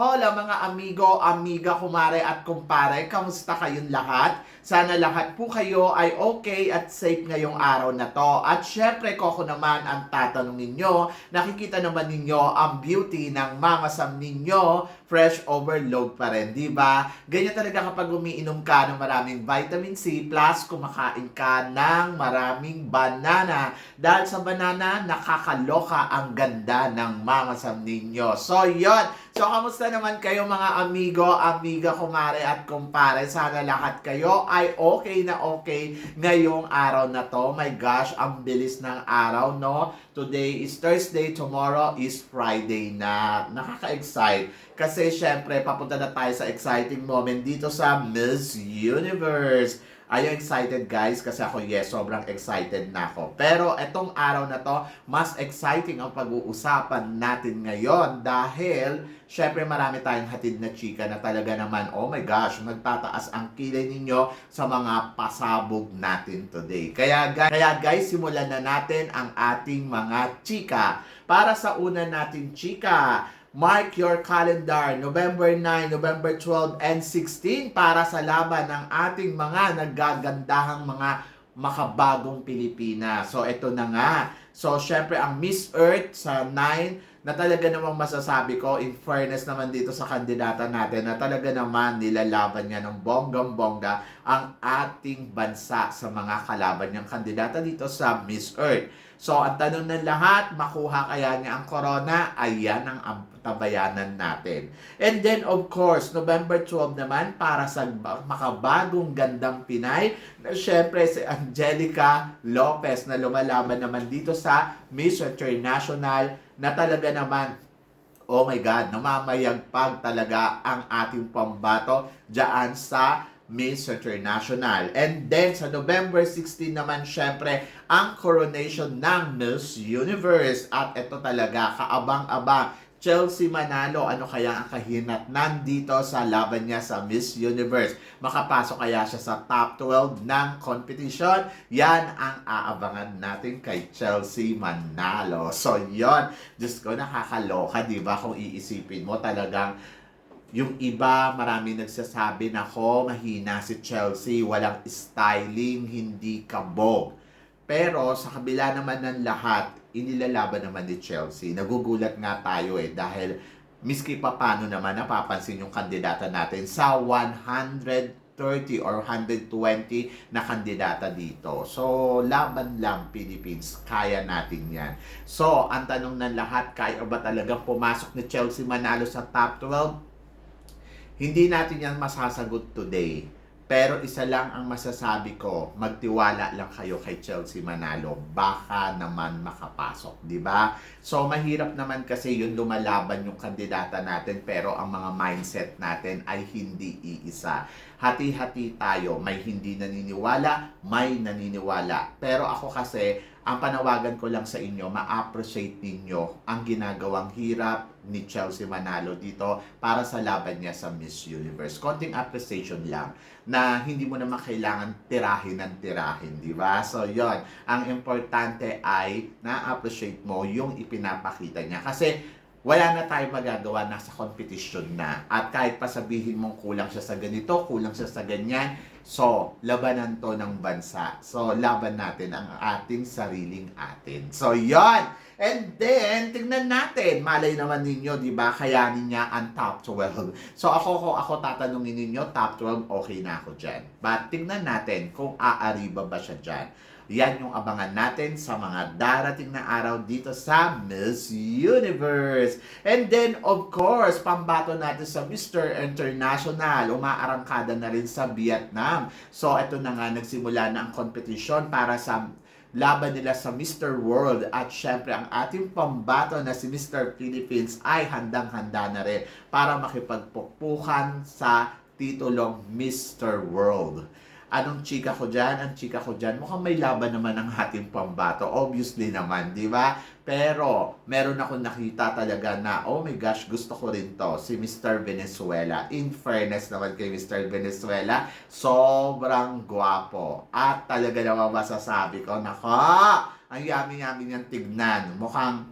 Hola mga amigo, amiga, kumare at kumpare. Kamusta kayong lahat? Sana lahat po kayo ay okay at safe ngayong araw na to. At syempre, ko naman ang tatanungin nyo. Nakikita naman ninyo ang beauty ng Mama Sam ninyo. Fresh overload pa rin, di ba? Ganyan talaga kapag umiinom ka ng maraming vitamin C plus kumakain ka ng maraming banana. Dahil sa banana, nakakaloka ang ganda ng Mama Sam ninyo. So, yon. So, kamusta naman kayo mga amigo, amiga, kumare at kumpare? Sana lahat kayo ay okay na okay ngayong araw na to. My gosh, ang bilis ng araw, no? Today is Thursday, tomorrow is Friday na. Nakaka-excite. Kasi syempre, papunta na tayo sa exciting moment dito sa Miss Universe. Are you excited guys? Kasi ako yes, sobrang excited na ako. Pero etong araw na to, mas exciting ang pag-uusapan natin ngayon dahil syempre marami tayong hatid na chika na talaga naman, oh my gosh, nagtataas ang kilay ninyo sa mga pasabog natin today. Kaya guys, kaya guys simulan na natin ang ating mga chika. Para sa una natin chika, Mark your calendar, November 9, November 12, and 16 para sa laban ng ating mga naggagandahang mga makabagong Pilipinas. So, ito na nga. So, syempre, ang Miss Earth sa 9, na talaga namang masasabi ko, in fairness naman dito sa kandidata natin, na talaga naman nilalaban niya ng bonggang-bongga ang ating bansa sa mga kalaban niyang kandidata dito sa Miss Earth. So, ang tanong ng lahat, makuha kaya niya ang corona? Ayan ang tabayanan natin. And then, of course, November 12 naman, para sa makabagong gandang Pinay, na syempre si Angelica Lopez na lumalaban naman dito sa Miss International na talaga naman oh my God, namamayagpag talaga ang ating pambato dyan sa Miss International. And then sa November 16 naman syempre ang coronation ng Miss Universe. At ito talaga kaabang-abang Chelsea Manalo, ano kaya ang kahinatnan dito sa laban niya sa Miss Universe? Makapasok kaya siya sa top 12 ng competition? Yan ang aabangan natin kay Chelsea Manalo. So, yon Diyos ko, nakakaloka, di ba? Kung iisipin mo talagang yung iba, marami nagsasabi na ko, mahina si Chelsea, walang styling, hindi kabog. Pero sa kabila naman ng lahat, inilalaban naman ni Chelsea. Nagugulat nga tayo eh dahil miski pa paano naman napapansin yung kandidata natin sa 130 or 120 na kandidata dito. So, laban lang Philippines, kaya natin yan. So, ang tanong ng lahat, kaya ba talaga pumasok ni Chelsea Manalo sa top 12? Hindi natin yan masasagot today pero isa lang ang masasabi ko, magtiwala lang kayo kay Chelsea Manalo. Baka naman makapasok, di ba? So mahirap naman kasi yung lumalaban yung kandidata natin pero ang mga mindset natin ay hindi iisa. Hati-hati tayo, may hindi naniniwala, may naniniwala. Pero ako kasi, ang panawagan ko lang sa inyo, ma-appreciate ninyo ang ginagawang hirap ni Chelsea Manalo dito para sa laban niya sa Miss Universe. Konting appreciation lang na hindi mo naman kailangan tirahin ng tirahin, di ba? So, yon Ang importante ay na-appreciate mo yung ipinapakita niya. Kasi, wala na tayo magagawa, nasa competition na. At kahit pa sabihin mong kulang siya sa ganito, kulang siya sa ganyan, so, labanan to ng bansa. So, laban natin ang ating sariling atin. So, yon And then, tingnan natin, malay naman ninyo, di ba, kayanin niya ang top 12. So ako, ko ako tatanungin ninyo, top 12, okay na ako dyan. But tingnan natin kung aariba ba siya dyan. Yan yung abangan natin sa mga darating na araw dito sa Miss Universe. And then, of course, pambato natin sa Mr. International. Umaarangkada na rin sa Vietnam. So, ito na nga, nagsimula na ang competition para sa laban nila sa Mr. World at syempre ang ating pambato na si Mr. Philippines ay handang-handa na rin para makipagpukpukan sa titulong Mr. World. Anong chika ko dyan? Ang chika ko dyan, mukhang may laban naman ang ating pambato. Obviously naman, di ba? Pero, meron ako nakita talaga na, oh my gosh, gusto ko rin to. Si Mr. Venezuela. In fairness naman kay Mr. Venezuela, sobrang gwapo. At talaga naman masasabi ko, nako, ang yummy-yummy niyang tignan. Mukhang,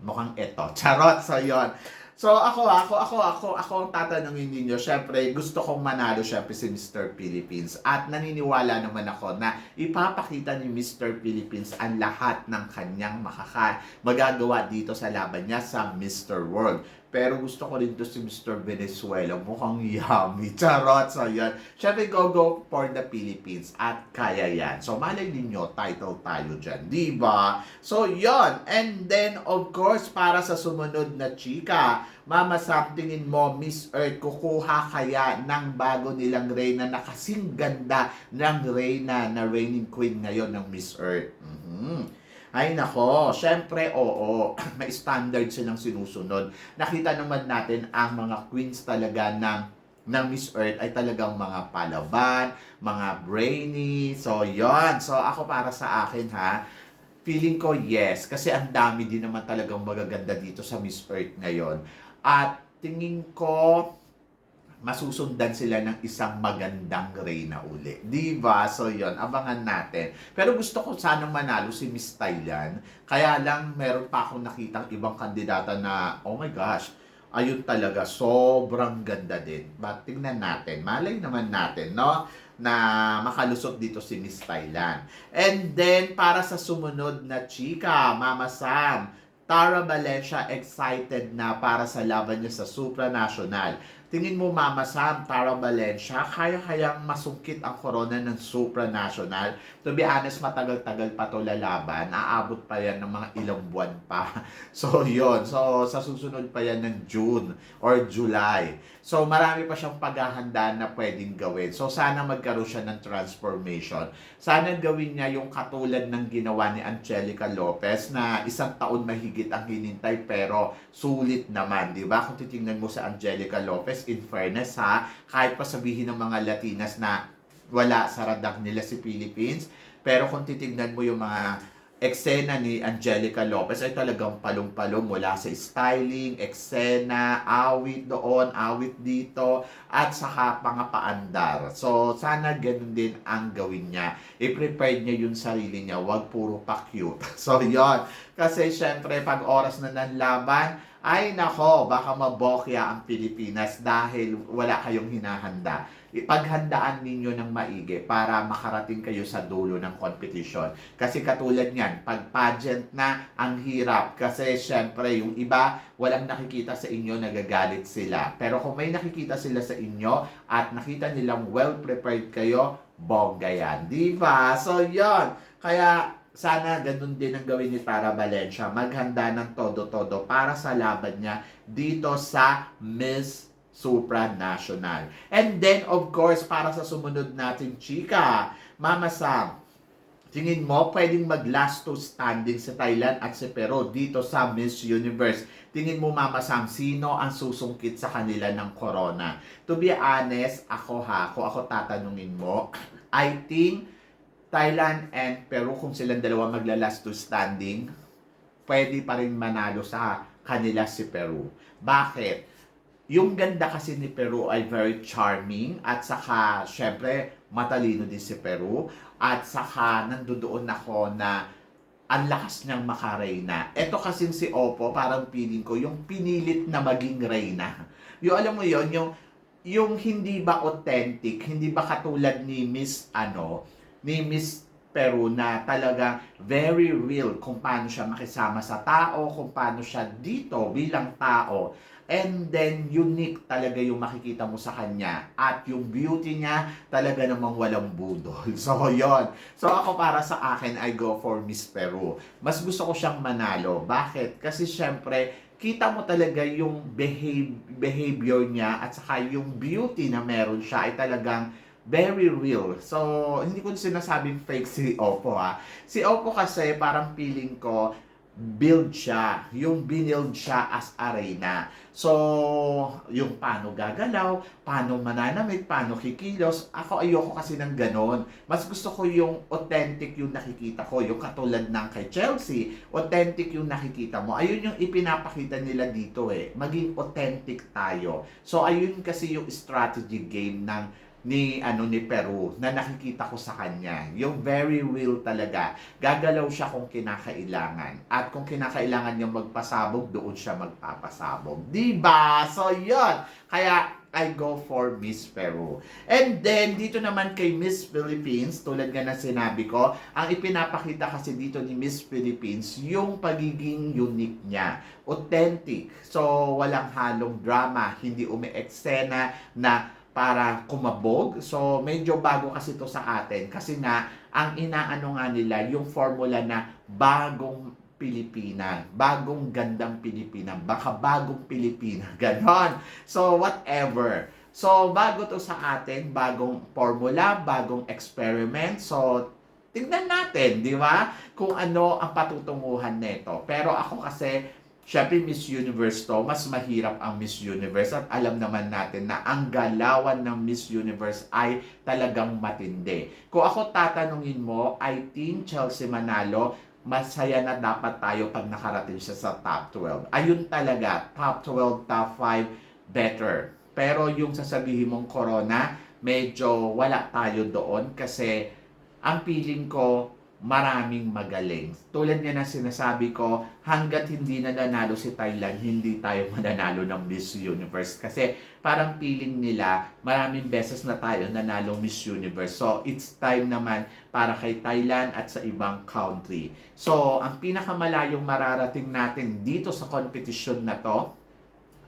mukhang ito. Charot, so yon. So ako, ako, ako, ako, ako ang tatanungin ninyo. Syempre, gusto kong manalo syempre si Mr. Philippines. At naniniwala naman ako na ipapakita ni Mr. Philippines ang lahat ng kanyang makaka magagawa dito sa laban niya sa Mr. World. Pero gusto ko rin to si Mr. Venezuela. Mukhang yummy. Charot. So, yan. Syempre, go go for the Philippines. At kaya yan. So, malay ninyo, title tayo dyan. Di ba? So, yon And then, of course, para sa sumunod na chika, Mama Sam, tingin mo, Miss Earth, kukuha kaya ng bago nilang Reyna na kasing ganda ng Reyna na reigning queen ngayon ng Miss Earth. Mhm. Ay nako, syempre oo, may standard silang sinusunod. Nakita naman natin ang mga queens talaga ng ng Miss Earth ay talagang mga palaban, mga brainy. So, yon So, ako para sa akin ha, feeling ko yes. Kasi ang dami din naman talagang magaganda dito sa Miss Earth ngayon. At tingin ko, masusundan sila ng isang magandang reyna uli. Di ba? So, yon abangan natin. Pero gusto ko sanang manalo si Miss Thailand. Kaya lang, meron pa akong nakitang ibang kandidata na, oh my gosh, ayun talaga, sobrang ganda din. But tingnan natin, malay naman natin, no? na makalusot dito si Miss Thailand. And then, para sa sumunod na chika, Mama Sam, Tara Valencia excited na para sa laban niya sa supranational. Tingin mo, Mama Sam, Tara Valencia, kaya-kayang masungkit ang corona ng supranational. To be honest, matagal-tagal pa to lalaban. Aabot pa yan ng mga ilang buwan pa. So, yon So, sa susunod pa yan ng June or July. So, marami pa siyang paghahanda na pwedeng gawin. So, sana magkaroon siya ng transformation. Sana gawin niya yung katulad ng ginawa ni Angelica Lopez na isang taon mahigit ang hinintay pero sulit naman, di ba? Kung titingnan mo sa Angelica Lopez, in fairness ha, kahit pa sabihin ng mga Latinas na wala sa radar nila si Philippines, pero kung titingnan mo yung mga eksena ni Angelica Lopez ay talagang palong-palong mula sa styling, eksena, awit doon, awit dito, at saka mga paandar. So, sana ganun din ang gawin niya. I-prepare niya yung sarili niya, wag puro pa-cute. So, yon Kasi, syempre, pag oras na ng laban, ay nako, baka mabokya ang Pilipinas dahil wala kayong hinahanda. Ipaghandaan ninyo ng maigi para makarating kayo sa dulo ng competition. Kasi katulad niyan, pag pageant na, ang hirap. Kasi syempre, yung iba, walang nakikita sa inyo, nagagalit sila. Pero kung may nakikita sila sa inyo at nakita nilang well-prepared kayo, bongga yan. Di ba? So, yon Kaya, sana ganun din ang gawin ni Tara Valencia. Maghanda ng todo-todo para sa laban niya dito sa Miss Supranational. And then, of course, para sa sumunod natin, chika, Mama Sam, tingin mo pwedeng mag last two standing sa Thailand at sa Peru dito sa Miss Universe? Tingin mo, Mama Sam, sino ang susungkit sa kanila ng corona? To be honest, ako ha, kung ako tatanungin mo, I think Thailand and Peru, kung silang dalawa magla-last two standing, pwede pa rin manalo sa kanila si Peru. Bakit? Yung ganda kasi ni Peru ay very charming at saka, syempre, matalino din si Peru. At saka, nandoon ako na ang lakas niyang makareyna. Ito kasing si Oppo, parang feeling ko, yung pinilit na maging reyna. Yung alam mo yon yung, yung hindi ba authentic, hindi ba katulad ni Miss, ano, ni Miss Peru na talaga very real kung paano siya makisama sa tao, kung paano siya dito bilang tao. And then, unique talaga yung makikita mo sa kanya. At yung beauty niya, talaga namang walang budol. So, yon So, ako para sa akin, I go for Miss Peru. Mas gusto ko siyang manalo. Bakit? Kasi syempre, kita mo talaga yung behave, behavior niya at saka yung beauty na meron siya ay talagang very real. So, hindi ko sinasabing fake si Oppo ha. Si Oppo kasi parang feeling ko, build siya. Yung binild siya as arena. So, yung paano gagalaw, paano mananamit, paano kikilos. Ako ayoko kasi ng ganon. Mas gusto ko yung authentic yung nakikita ko. Yung katulad ng kay Chelsea, authentic yung nakikita mo. Ayun yung ipinapakita nila dito eh. Maging authentic tayo. So, ayun kasi yung strategy game ng ni ano ni Peru na nakikita ko sa kanya. Yung very real talaga. Gagalaw siya kung kinakailangan. At kung kinakailangan niya magpasabog, doon siya magpapasabog. 'Di ba? So, 'yun. Kaya I go for Miss Peru. And then, dito naman kay Miss Philippines, tulad nga na sinabi ko, ang ipinapakita kasi dito ni Miss Philippines, yung pagiging unique niya. Authentic. So, walang halong drama. Hindi umi-eksena na para kumabog. So, medyo bago kasi to sa atin. Kasi nga, ang inaano nga nila, yung formula na bagong Pilipina, bagong gandang Pilipina, baka bagong Pilipina, ganon. So, whatever. So, bago to sa atin, bagong formula, bagong experiment. So, tignan natin, di ba? Kung ano ang patutunguhan nito. Pero ako kasi, Siyempre, Miss Universe to, mas mahirap ang Miss Universe at alam naman natin na ang galawan ng Miss Universe ay talagang matindi. Kung ako tatanungin mo, I think Chelsea Manalo, masaya na dapat tayo pag nakarating siya sa top 12. Ayun talaga, top 12, top 5, better. Pero yung sasabihin mong corona, medyo wala tayo doon kasi ang feeling ko, maraming magaling. Tulad nga na sinasabi ko, hanggat hindi na nanalo si Thailand, hindi tayo mananalo ng Miss Universe. Kasi parang feeling nila, maraming beses na tayo nanalo Miss Universe. So, it's time naman para kay Thailand at sa ibang country. So, ang pinakamalayong mararating natin dito sa competition na to,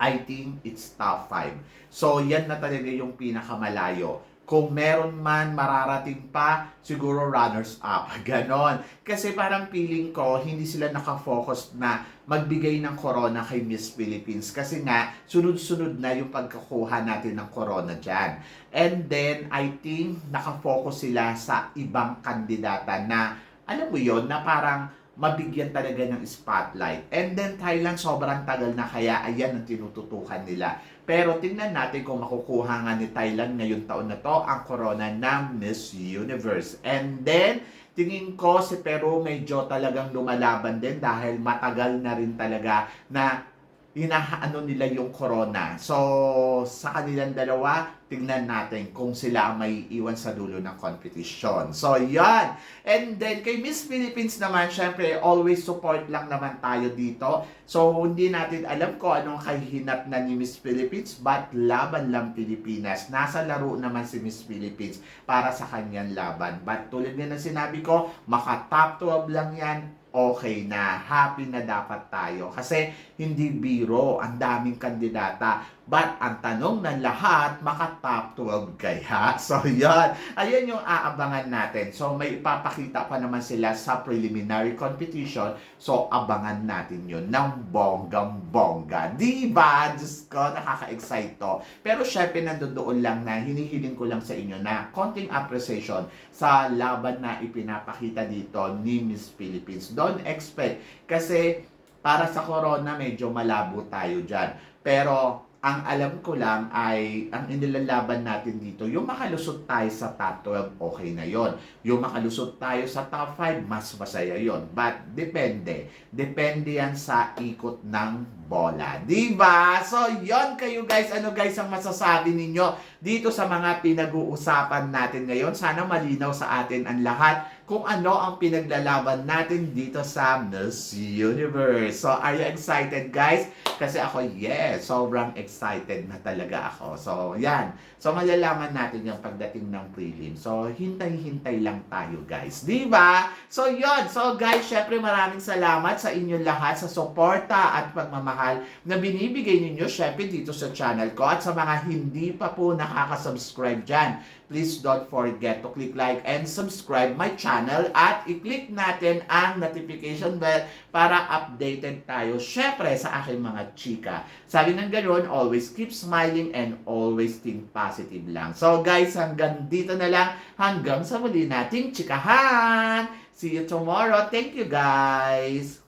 I think it's top 5. So, yan na talaga yung pinakamalayo kung meron man mararating pa, siguro runners up. Ganon. Kasi parang feeling ko, hindi sila nakafocus na magbigay ng corona kay Miss Philippines. Kasi nga, sunod-sunod na yung pagkakuha natin ng corona dyan. And then, I think, nakafocus sila sa ibang kandidata na, alam mo yon na parang mabigyan talaga ng spotlight. And then Thailand sobrang tagal na kaya ayan ang tinututukan nila. Pero tingnan natin kung makukuha nga ni Thailand ngayong taon na to ang corona ng Miss Universe. And then tingin ko si Peru medyo talagang lumalaban din dahil matagal na rin talaga na inaano nila yung corona. So, sa kanilang dalawa, tingnan natin kung sila may iwan sa dulo ng competition. So, yan. And then, kay Miss Philippines naman, syempre, always support lang naman tayo dito. So, hindi natin alam ko anong kahihinat na ni Miss Philippines, but laban lang Pilipinas. Nasa laro naman si Miss Philippines para sa kanyang laban. But tulad nga ng sinabi ko, maka top 12 lang yan, okay na, happy na dapat tayo. Kasi hindi biro, ang daming kandidata. But ang tanong ng lahat, maka top 12 kaya? So yan, ayun yung aabangan natin. So may ipapakita pa naman sila sa preliminary competition. So abangan natin yun ng bonggang-bongga. Di ba? Diyos ko, nakaka-excite to. Pero syempre nandoon lang na hinihiling ko lang sa inyo na konting appreciation sa laban na ipinapakita dito ni Miss Philippines. Don't expect. Kasi para sa corona, medyo malabo tayo dyan. Pero ang alam ko lang ay ang inilalaban natin dito, yung makalusot tayo sa top 12, okay na yon. Yung makalusot tayo sa top 5, mas masaya yon. But depende. Depende yan sa ikot ng bola. Diba? So, yon kayo guys. Ano guys ang masasabi ninyo dito sa mga pinag-uusapan natin ngayon? Sana malinaw sa atin ang lahat kung ano ang pinaglalaban natin dito sa Miss Universe. So, are you excited guys? Kasi ako, yes, sobrang excited na talaga ako. So, yan. So, malalaman natin yung pagdating ng prelim. So, hintay-hintay lang tayo guys. Di ba? So, yon So, guys, syempre maraming salamat sa inyong lahat sa suporta at pagmamahal na binibigay ninyo syempre dito sa channel ko. At sa mga hindi pa po nakaka-subscribe dyan, please don't forget to click like and subscribe my channel at i-click natin ang notification bell para updated tayo syempre sa aking mga chika. Sabi ng ganoon, always keep smiling and always think positive lang. So guys, hanggang dito na lang. Hanggang sa muli nating chikahan. See you tomorrow. Thank you guys.